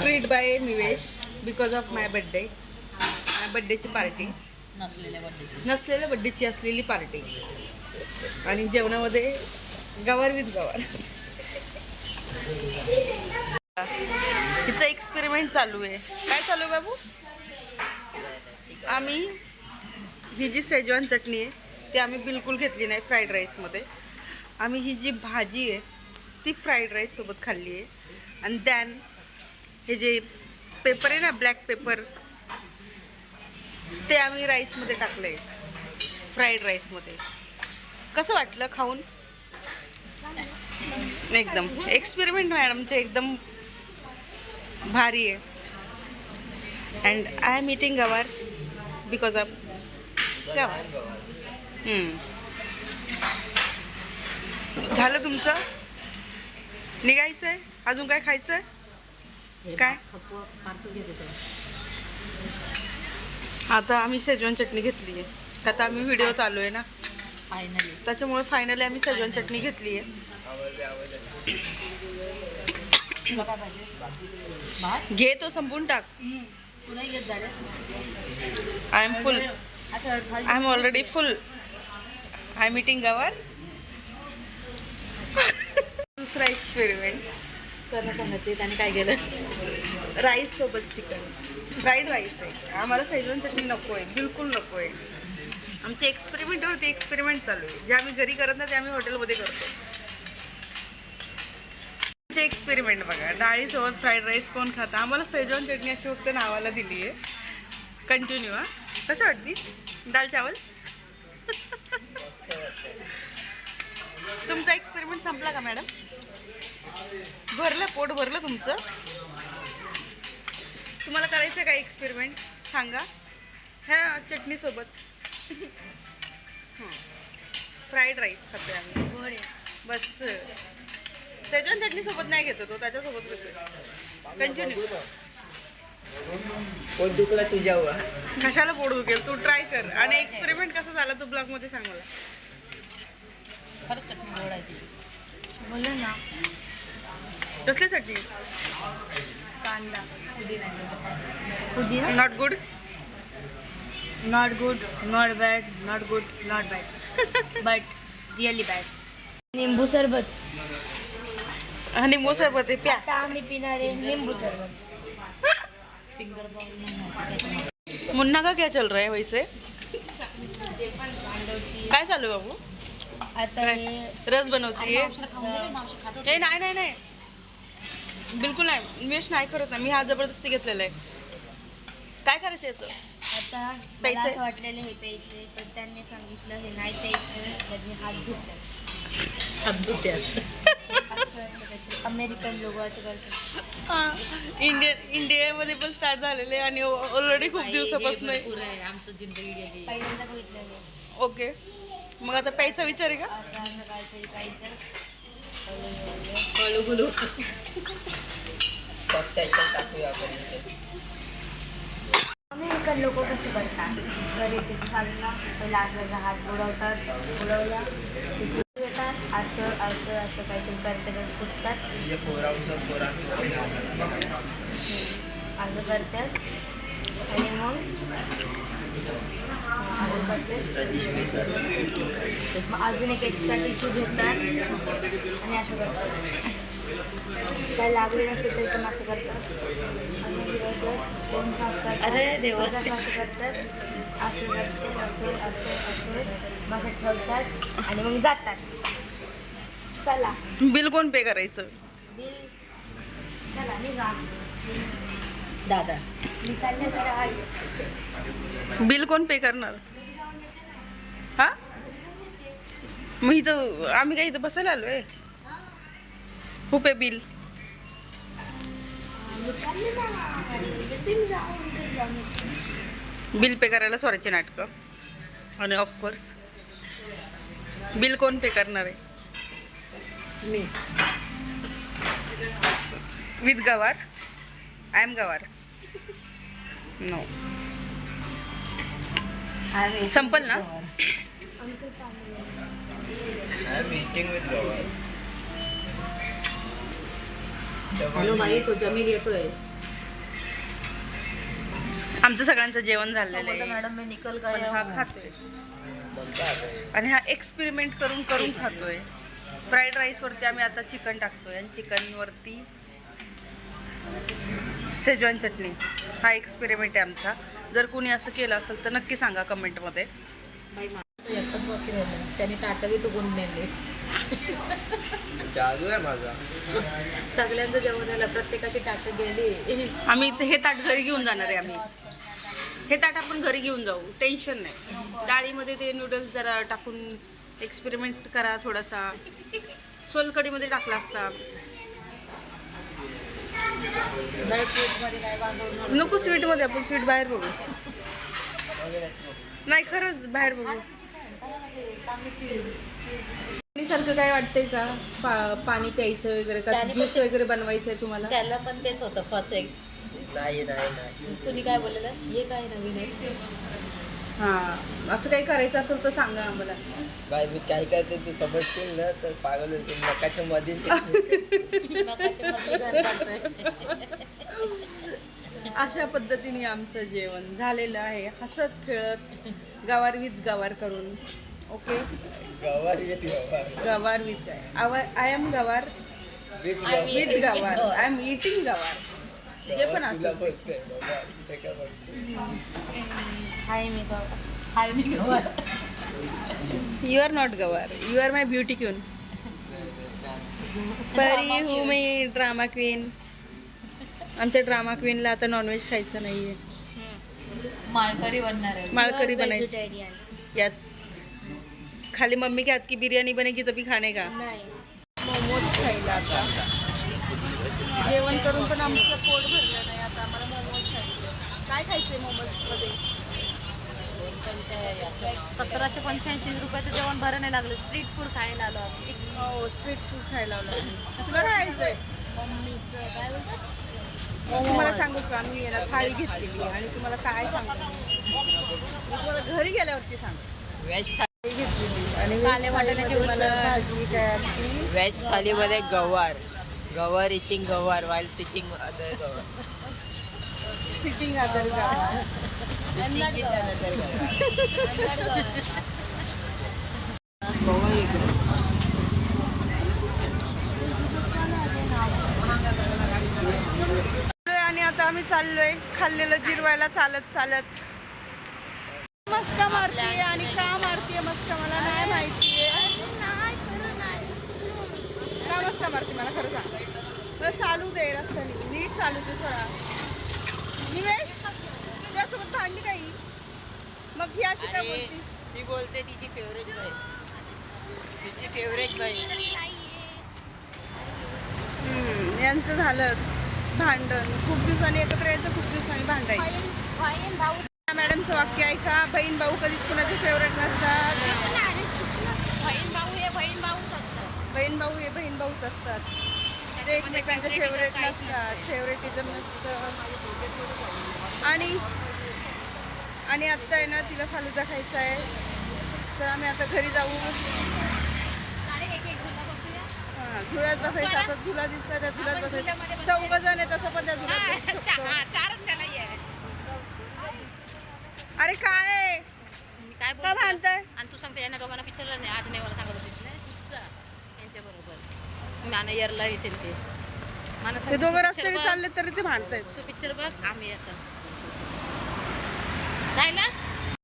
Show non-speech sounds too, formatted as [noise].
Treat by Nivesh because of my birthday my बड्डेची party नसलेल्या बड्डेची नसलेल्या बड्डेची असलेली पार्टी आणि जेवणामध्ये गवार विथ गवार. हिचं एक्सपेरिमेंट चालू आहे. काय चालू आहे बाबू? आम्ही ही जी सेजवान चटणी आहे ती आम्ही बिलकुल घेतली नाही फ्राईड राईसमध्ये आम्ही ही जी भाजी आहे ती फ्राईड राईससोबत खाल्ली आहे. आणि दॅन हे जे पेपर आहे ना ब्लॅक पेपर ते आम्ही राईसमध्ये टाकलं आहे फ्राईड राईसमध्ये कसं वाटलं खाऊन? एकदम. एक्सपेरिमेंट मॅडमचे एकदम भारी आहे. अँड आय एम इटिंग गवार बिकॉज ऑफ गवार. झालं तुमचं? निघायचं आहे अजून काय खायचं आहे काय. आता आम्ही शेजवान चटणी घेतली आहे. आता आम्ही व्हिडिओत आलो आहे ना. फायनली. त्याच्यामुळे फायनली आम्ही शेजवान चटणी घेतली आहे. घे तो संपून टाक. I am full I am already full I am eating gavar दुसरा एक्सपेरिमेंट करणं सांगते त्याने काय केलं? राईस सोबत चिकन फ्राईड राईस आहे. आम्हाला सैजवान चटणी नको आहे बिलकुल नको आहे आमचे एक्सपेरिमेंटवरती एक्सपेरिमेंट चालू आहे. जे आम्ही घरी करत नाही ते आम्ही हॉटेलमध्ये करतो. आमचे एक्सपेरिमेंट बघा. डाळीसोबत फ्राईड राईस कोण खातं? आम्हाला सैजवान चटणी अशी फक्त नावाला दिली आहे. कंटिन्यू हा. कसं वाटती दाल चावल? [laughs] तुमचा एक्सपेरिमेंट संपला का मॅडम भरलं पोट भरलं तुमचं? तुम्हाला करायचं का एक्सपेरिमेंट सांगा. ह्या चटणीसोबत फ्राईड राईस खाते आम्ही. बस. सेजवान चटणीसोबत नाही घेतो तो त्याच्यासोबत घेतो कंटिन्यू पोट दुखला तुझ्यावर. कशाला पोट दुखेल? तू ट्राय कर. आणि एक्सपेरिमेंट कसं झालं तू ब्लॉगमध्ये सांग मला. खरंच चटणी गोड आहे ती. बोलले ना. कसली चटणी कांदा. पुदिना? पुदिना not good not good not bad not good not bad but really bad निंबू सरबत निंबू सरबत प्या. आता आम्ही पिणार आहे निंबू सरबत फिंगर बॉल मुन्ना का क्या चल रहा है वैसे काय चालू बाबू? आता हे रस होती. हे नाही नाही नाही. बिलकुल नाही. वेश नाही करत नाही मी हा जबरदस्ती घेतलेला आहे. काय करायचं याचं? आता मला प्यायचंय? असं वाटलेलं हे प्यायचे पण त्यांनी सांगितलं हे नाही प्यायचं मी हात धुतात. असं असं काहीतरी. अमेरिकन लोक असं करतात इंडियन इंडियामध्ये पण स्टार्ट झालेले आहे आणि ऑलरेडी खूप दिवसापासून आमचं जिंदगी गेली. पहिल्यांदा बघितलेलं ओके मग आता प्यायचा विचार आहे का? हळू गुलू टाकूया लोक कसे करतात पहिला हात बुडवतात येतात असं असं असं काहीतरी पोरांचं असं करतात. आणि मग? अजून एक एक्स्ट्रा टिश्यू घेतात. आणि असं करतात काय लागले नसते तरी पण असं करतात. अरे देवा. परत असं करतात. असं करते असं असं असं. मग असं ठेवतात आणि मग जातात. चला. बिल कोण पे करायचं? बिल. चला निघा. दादा. बिल कोण पे करणार? हा? मग इथं आम्ही काय इथं बसायला आलो आहे हो पे बिल. बिल पे करायला स्वराची नाटकं. आणि ऑफकोर्स बिल कोण पे करणार आहे? मी. With gavar I am gavar no संपल ना आमचं सगळ्यांचं जेवण झालेलं आहे मॅडम मी निकल पण हा खातोय आणि हा एक्सपेरिमेंट करून करून खातोय फ्राईड राईसवरती आम्ही आता चिकन टाकतोय आणि चिकनवरती शेजवान चटणी. हा एक्सपेरिमेंट आहे आमचा. जर कोणी असं केलं असेल तर नक्की सांगा कमेंटमध्ये त्यांनी टाटवी तू गुण नेले. जादू आहे माझा. सगळ्यांचं जेवण झालं प्रत्येकाची टाट गेली. आम्ही इथे हे ताट घरी घेऊन जाणार आहे आम्ही. हे ताट आपण घरी घेऊन जाऊ. टेन्शन नाही. डाळीमध्ये ते नूडल्स जरा टाकून एक्सपेरिमेंट करा थोडासा. सोलकडीमध्ये टाकला असता. मध्ये नको स्वीटमध्ये आपण स्वीट बाहेर बघू. नाही खरंच बाहेर बघू. सारखं काय वाटतंय का? पा- पाणी प्यायचं वगैरे का? त्याने ज्यूस वगैरे बनवायचंय तुम्हाला? त्याला पण तेच होतं फर्स्ट एक्स नाही नाही नाही. तुम्ही काय बोललेलं? हे काय नवीन आहे हा. असं काही करायचं असेल तर सांगा आम्हाला. बाई मी काय करते तू समजशील ना तर पागल होते. नकाच्या मधील. अशा पद्धतीने आमचं जेवण झालेलं आहे. हसत खेळत गवार विथ गवार करून. ओके गवार येते गवार. गवार विथ गाय आवा I am gavar. With gavar. With gavar. Gavar. I M eating गवार. जे पण गवार ते. काय बोलतोय? हाय मी गवा हाय मी गवा you are not gavar you are my beauty queen परी हू मी ड्रामा क्वीन आमच्या ड्रामा क्वीनला आता नॉनव्हेज खायचं नाहीये. माळकरी बनणार आहे. माळकरी बनायची. यस खाली मम्मी के हाथ की बिर्याणी बनेगी तभी खाने का? नाही. मोमोज खायला आता. जेवण करून पण आमचं पोट भरलं नाही आता. आम्हाला मोमोज खायचे. काय खायचे मोमोजमध्ये? सतराशे पंच्याऐंशी रुपयाचं जेवण बरं नाही लागलं. स्ट्रीट फूड खायला आलो आम्ही. हो स्ट्रीट फूड खायला लावलं [laughs] तुला काय खायचंय? मम्मीचं काय बोलतात? तुम्हाला सांगू का? मी याला थाळी घेतलेली आणि तुम्हाला काय सांगू? मी तुम्हाला घरी गेल्यावरती सांग व्हेज थाळी घेतलेली आणि काले वाटाण्याची थाळीमध्ये मला उसळ. भाजी काय veg थालीमध्ये gavar. Gavar eating gavar while sitting other gavar. Not Sitting एक आणि आता आम्ही चाललोय खाल्लेलं जिरवायला चालत चालत. मस्का मारतीये आणि का मारतीये मस्का मला नाही माहितीये. का मस्का मारते मला खरं सांग. चालू दे रस्त्याने. नीट चालू दे सोडा. निवेश? तुझ्यासोबत भांडली काही मग ही अशी काय बोलती? ती बोलते तिची फेवरेट बाई. तिची फेवरेट बाई. हम्म, यांचं झालं भांडण. खूप दिवसांनी एकत्र यायचं खूप दिवसांनी भांडायचं. मॅडमचं वाक्य ऐका बहीण भाऊ कधीच कुणाचे फेवरेट नसतात. बहीण भाऊ हे बहीण भाऊच असतात. बहीण भाऊ हे बहीण भाऊच असतात. ते एकमेकांचे फेवरेट नसतात. फेवरेटिझम नसतं. आणि आणि आत्ता आहे ना तिला फालुदा खायचा आहे. तर आम्ही आता घरी जाऊ. हां, झुल्यात बसायचं आता झुला दिसतात त्या झुल्यात बसायचं चौघ जण आहे तसं पण त्या शकतो. अरे काय? काय का भांडताय? आणि तू सांगते यांना दोघांना पिक्चरला नाही आज नाही मला सांगत होतीस नाही तुझा यांच्या बरोबर. मॅनेजरला येते ते. सांगते, दोघं रस्त्याने. चालले तरी ते भांडतायत. तू पिक्चर बघ आम्ही आता